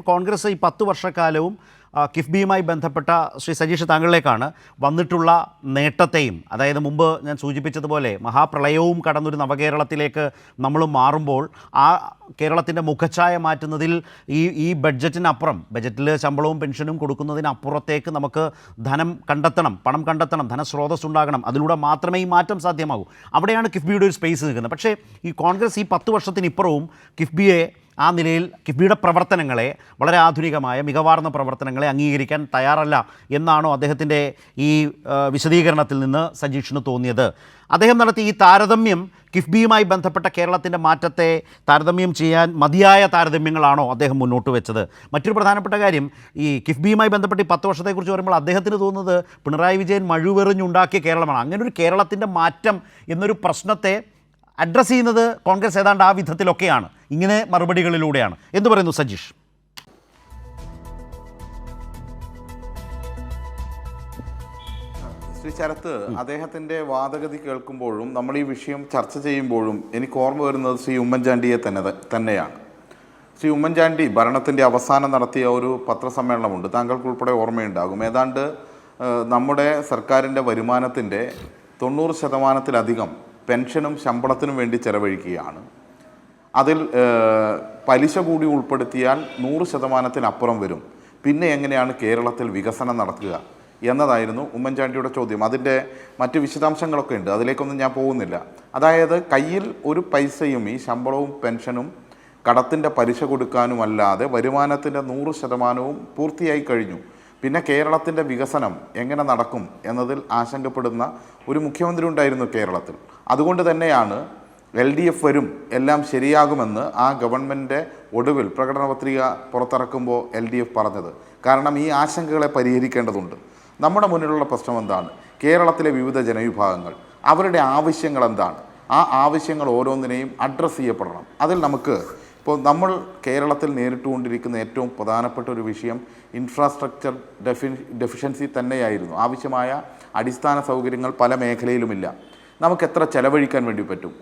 കോൺഗ്രസ് ഈ പത്ത് വർഷക്കാലവും കിഫ്ബിയുമായി ബന്ധപ്പെട്ട ശ്രീ സജീഷ് താങ്കളിലേക്കാണ് വന്നിട്ടുള്ള നേട്ടത്തെയും അതായത് മുമ്പ് ഞാൻ സൂചിപ്പിച്ചതുപോലെ മഹാപ്രളയവും കടന്നൊരു നവകേരളത്തിലേക്ക് നമ്മൾ മാറുമ്പോൾ ആ കേരളത്തിന്റെ മുഖച്ഛായ മാറ്റുന്നതിൽ ഈ ഈ ബഡ്ജറ്റിനപ്പുറം ബഡ്ജറ്റിൽ ശമ്പളവും പെൻഷനും കൊടുക്കുന്നതിനപ്പുറത്തേക്ക് നമുക്ക് ധനം കണ്ടെത്തണം പണം കണ്ടെത്തണം ധനസ്രോതസ് ഉണ്ടാകണം അതിലൂടെ മാത്രമേ ഈ മാറ്റം സാധ്യമാകൂ. അവിടെയാണ് കിഫ്ബിയുടെ ഒരു സ്പേസ് നിൽക്കുന്നത്. പക്ഷേ ഈ കോൺഗ്രസ് ഈ പത്ത് വർഷത്തിനിപ്പുറവും കിഫ്ബിയെ ആ നിലയിൽ കിഫ്ബിയുടെ പ്രവർത്തനങ്ങളെ വളരെ ആധുനികമായ മികവാർന്ന പ്രവർത്തനങ്ങളെ അംഗീകരിക്കാൻ തയ്യാറല്ല എന്നാണോ അദ്ദേഹത്തിന്റെ ഈ വിശദീകരണത്തിൽ നിന്ന് സജീഷിന് തോന്നിയത്. അദ്ദേഹം നടത്തിയ ഈ താരതമ്യം കിഫ്ബിയുമായി ബന്ധപ്പെട്ട കേരളത്തിന്റെ മാറ്റത്തെ താരതമ്യം ചെയ്യാൻ മതിയായ താരതമ്യങ്ങളാണോ അദ്ദേഹം മുന്നോട്ട് വെച്ചത്? മറ്റൊരു പ്രധാനപ്പെട്ട കാര്യം ഈ കിഫ്ബിയുമായി ബന്ധപ്പെട്ട് ഈ പത്ത് വർഷത്തെക്കുറിച്ച് പറയുമ്പോൾ അദ്ദേഹത്തിന് തോന്നുന്നത് പിണറായി വിജയൻ മഴുവെറിഞ്ഞുണ്ടാക്കിയ കേരളമാണ്. അങ്ങനെ ഒരു കേരളത്തിന്റെ മാറ്റം എന്നൊരു പ്രശ്നത്തെ അഡ്രസ്സ് ചെയ്യുന്നത് കോൺഗ്രസ് ഏതാണ്ട് ആ വിധത്തിലൊക്കെയാണ്. ഇങ്ങനെ മറുപടികളിലൂടെയാണ്. എന്തു പറയുന്നു സജീഷ്? ശ്രീ ശരത്ത് അദ്ദേഹത്തിന്റെ വാദഗതി കേൾക്കുമ്പോഴും നമ്മൾ ഈ വിഷയം ചർച്ച ചെയ്യുമ്പോഴും എനിക്ക് ഓർമ്മ വരുന്നത് ശ്രീ ഉമ്മൻചാണ്ടിയെ തന്നെ തന്നെയാണ്. ശ്രീ ഉമ്മൻചാണ്ടി ഭരണത്തിന്റെ അവസാനം നടത്തിയ ഒരു പത്രസമ്മേളനമുണ്ട്. താങ്കൾക്കുൾപ്പെടെ ഓർമ്മയുണ്ടാകും. ഏതാണ്ട് നമ്മുടെ സർക്കാരിന്റെ വരുമാനത്തിന്റെ തൊണ്ണൂറ് ശതമാനത്തിലധികം പെൻഷനും ശമ്പളത്തിനും വേണ്ടി ചെലവഴിക്കുകയാണ്. അതിൽ പലിശ കൂടി ഉൾപ്പെടുത്തിയാൽ നൂറ് ശതമാനത്തിനപ്പുറം വരും. പിന്നെ എങ്ങനെയാണ് കേരളത്തിൽ വികസനം നടക്കുക എന്നതായിരുന്നു ഉമ്മൻചാണ്ടിയുടെ ചോദ്യം. അതിന്റെ മറ്റ് വിശദാംശങ്ങളൊക്കെ ഉണ്ട് അതിലേക്കൊന്നും ഞാൻ പോകുന്നില്ല. അതായത് കയ്യിൽ ഒരു പൈസയും ഈ ശമ്പളവും പെൻഷനും കടത്തിന്റെ പലിശ കൊടുക്കാനുമല്ലാതെ വരുമാനത്തിന്റെ നൂറ് ശതമാനവും പൂർത്തിയായി കഴിഞ്ഞു. പിന്നെ കേരളത്തിന്റെ വികസനം എങ്ങനെ നടക്കും എന്നതിൽ ആശങ്കപ്പെടുന്ന ഒരു മുഖ്യമന്ത്രി ഉണ്ടായിരുന്നു കേരളത്തിൽ. അതുകൊണ്ട് തന്നെയാണ് എൽ ഡി എഫ് വരും എല്ലാം ശരിയാകുമെന്ന് ആ ഗവൺമെന്റ് ഒടുവിൽ പ്രകടന പത്രിക പുറത്തിറക്കുമ്പോൾ എൽ ഡി എഫ് പറഞ്ഞത്. കാരണം ഈ ആശങ്കകളെ പരിഹരിക്കേണ്ടതുണ്ട്. നമ്മുടെ മുന്നിലുള്ള പ്രശ്നം എന്താണ്? കേരളത്തിലെ വിവിധ ജനവിഭാഗങ്ങൾ അവരുടെ ആവശ്യങ്ങൾ എന്താണ്? ആ ആവശ്യങ്ങൾ ഓരോന്നിനെയും അഡ്രസ്സ് ചെയ്യപ്പെടണം. അതിൽ നമുക്ക് ഇപ്പോൾ നമ്മൾ കേരളത്തിൽ നേരിട്ടുകൊണ്ടിരിക്കുന്ന ഏറ്റവും പ്രധാനപ്പെട്ട ഒരു വിഷയം ഇൻഫ്രാസ്ട്രക്ചർ ഡെഫി ഡെഫിഷ്യൻസി തന്നെയായിരുന്നു. ആവശ്യമായ അടിസ്ഥാന സൗകര്യങ്ങൾ പല മേഖലയിലുമില്ല. നമുക്ക് എത്ര ചെലവഴിക്കാൻ വേണ്ടി പറ്റും?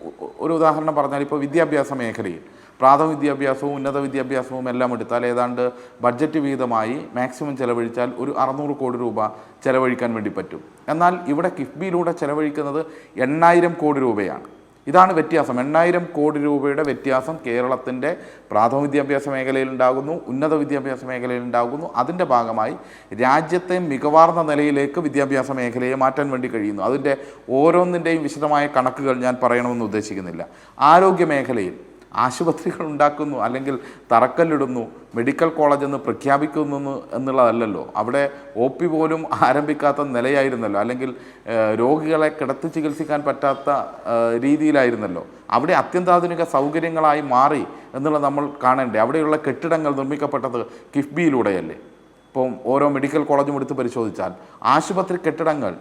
ഒരു ഉദാഹരണം പറഞ്ഞാൽ ഇപ്പോൾ വിദ്യാഭ്യാസ മേഖലയിൽ പ്രാഥമിക വിദ്യാഭ്യാസവും ഉന്നത വിദ്യാഭ്യാസവും എല്ലാം എടുത്താൽ ഏതാണ്ട് ബഡ്ജറ്റ് വീതമായി മാക്സിമം ചെലവഴിച്ചാൽ ഒരു അറുന്നൂറ് കോടി രൂപ ചെലവഴിക്കാൻ വേണ്ടി പറ്റും. എന്നാൽ ഇവിടെ കിഫ്ബിയിലൂടെ ചെലവഴിക്കുന്നത് എണ്ണായിരം കോടി രൂപയാണ്. ഇതാണ് വ്യത്യാസം. എണ്ണായിരം കോടി രൂപയുടെ വ്യത്യാസം കേരളത്തിന്റെ പ്രാഥമിക വിദ്യാഭ്യാസ മേഖലയിൽ ഉണ്ടാകുന്നു ഉന്നത വിദ്യാഭ്യാസ മേഖലയിൽ ഉണ്ടാകുന്നു. അതിന്റെ ഭാഗമായി രാജ്യത്തെ മികവാർന്ന നിലയിലേക്ക് വിദ്യാഭ്യാസ മേഖലയെ മാറ്റാൻ വേണ്ടി കഴിയുന്നു. അതിന്റെ ഓരോന്നിന്റെയും വിശദമായ കണക്കുകൾ ഞാൻ പറയണമെന്ന് ഉദ്ദേശിക്കുന്നില്ല. ആരോഗ്യ മേഖലയിൽ ആശുപത്രികൾ ഉണ്ടാക്കുന്നു അല്ലെങ്കിൽ തറക്കല്ലിടുന്നു മെഡിക്കൽ കോളേജ് എന്ന് പ്രഖ്യാപിക്കുന്നു എന്നുള്ളതല്ലല്ലോ. അവിടെ ഒ പി പോലും ആരംഭിക്കാത്ത നിലയായിരുന്നല്ലോ. അല്ലെങ്കിൽ രോഗികളെ കിടത്തി ചികിത്സിക്കാൻ പറ്റാത്ത രീതിയിലായിരുന്നല്ലോ. അവിടെ അത്യന്താധുനിക സൗകര്യങ്ങളായി മാറി എന്നുള്ളത് നമ്മൾ കാണേണ്ടേ. അവിടെയുള്ള കെട്ടിടങ്ങൾ നിർമ്മിക്കപ്പെട്ടത് കിഫ്ബിയിലൂടെയല്ലേ. ഇപ്പം ഓരോ മെഡിക്കൽ കോളേജും എടുത്ത് പരിശോധിച്ചാൽ ആശുപത്രി കെട്ടിടങ്ങൾ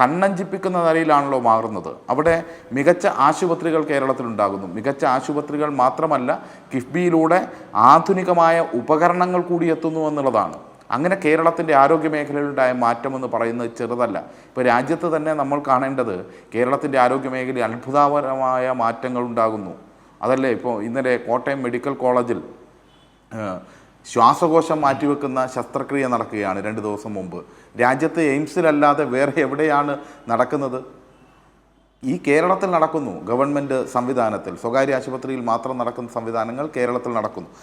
കണ്ണഞ്ചിപ്പിക്കുന്ന നിലയിലാണല്ലോ മാറുന്നത്. അവിടെ മികച്ച ആശുപത്രികൾ കേരളത്തിലുണ്ടാകുന്നു. മികച്ച ആശുപത്രികൾ മാത്രമല്ല കിഫ്ബിയിലൂടെ ആധുനികമായ ഉപകരണങ്ങൾ കൂടി എത്തുന്നു എന്നുള്ളതാണ്. അങ്ങനെ കേരളത്തിന്റെ ആരോഗ്യ മേഖലയിലുണ്ടായ മാറ്റമെന്ന് പറയുന്നത് ചെറുതല്ല. ഇപ്പോൾ രാജ്യത്ത് തന്നെ നമ്മൾ കാണേണ്ടത് കേരളത്തിന്റെ ആരോഗ്യ മേഖലയിൽ അത്ഭുതകരമായ മാറ്റങ്ങൾ ഉണ്ടാകുന്നു. അതല്ലേ? ഇപ്പോൾ ഇന്നലെ കോട്ടയം മെഡിക്കൽ കോളേജിൽ ശ്വാസകോശം മാറ്റിവെക്കുന്ന ശസ്ത്രക്രിയ നടക്കുകയാണ് രണ്ട് ദിവസം മുമ്പ്. രാജ്യത്ത് എയിംസിലല്ലാതെ വേറെ എവിടെയാണ് നടക്കുന്നത്? ഈ കേരളത്തിൽ നടക്കുന്നു ഗവൺമെന്റ് സംവിധാനത്തിൽ. സ്വകാര്യ ആശുപത്രിയിൽ മാത്രം നടക്കുന്ന സംവിധാനങ്ങൾ കേരളത്തിൽ നടക്കുന്നു.